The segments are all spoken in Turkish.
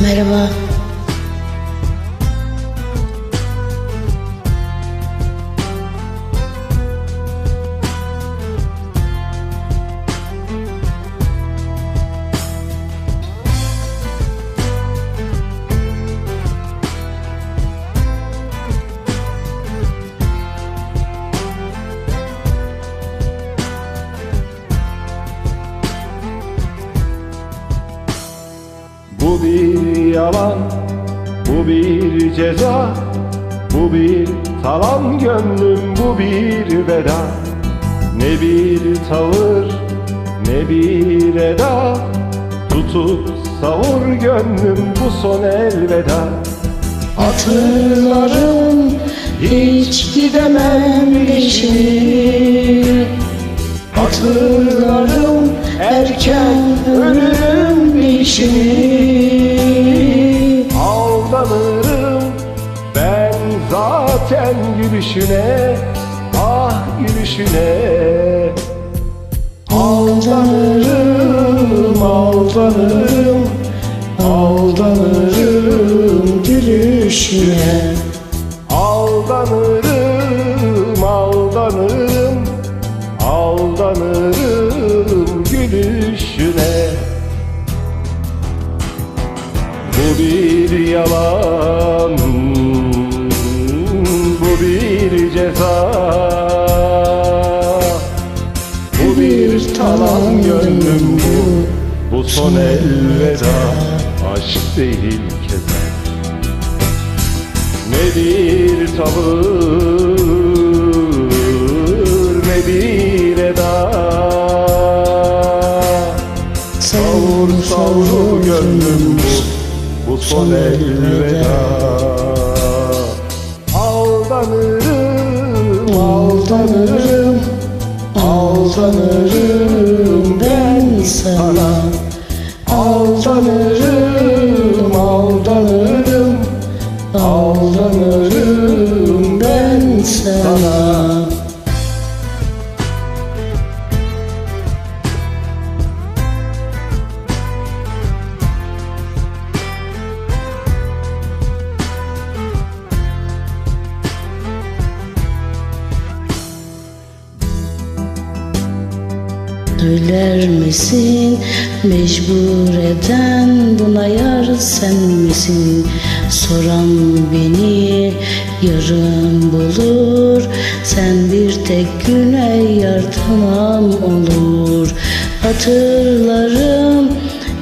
Merhaba. Yalan, bu bir ceza Bu bir talan gönlüm, bu bir veda Ne bir tavır, ne bir eda. Tutup savur gönlüm bu son elveda. Hatırlarım hiç gidemem peşini Hatırlarım erken ölüm peşini gülüşüne Ah gülüşüne Aldanırım, aldanırım Aldanırım Gülüşüne. Aldanırım, aldanırım Aldanırım gülüşüne. Bu bir yalan Bu bir talan gönlüm bu. Bu son elveda Aşk değil keza ne bir tavır ne bir eda. Savur savur gönlüm bu. Bu son elveda aldanırım Aldanırım ben sana. Aldanırım aldanırım Aldanırım ben sana Söyler misin? Mecbur eden buna yar sen misin? Soran beni yarım bulur. Sen bir tek güne yar tamam olur. Hatırlarım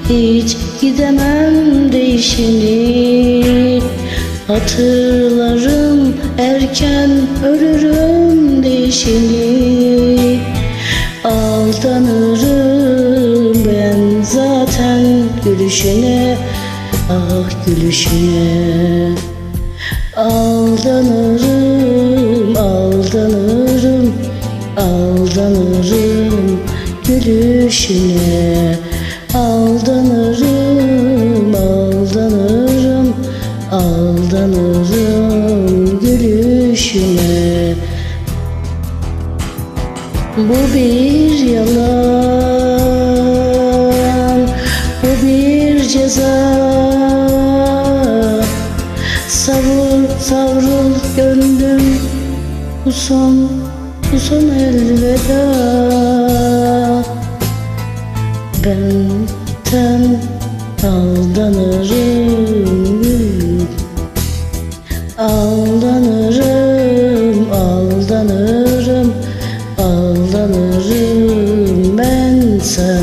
hiç gidemem değişini. Hatırlarım erken ölürüm değişini gülüşüne Ah gülüşüne. Aldanırım, aldanırım Aldanırım gülüşüne. Aldanırım, aldanırım Aldanırım gülüşüne. Bu bir yalan, bu son, bu son elveda. Benden aldanırım Aldanırım, aldanırım, aldanırım ben sana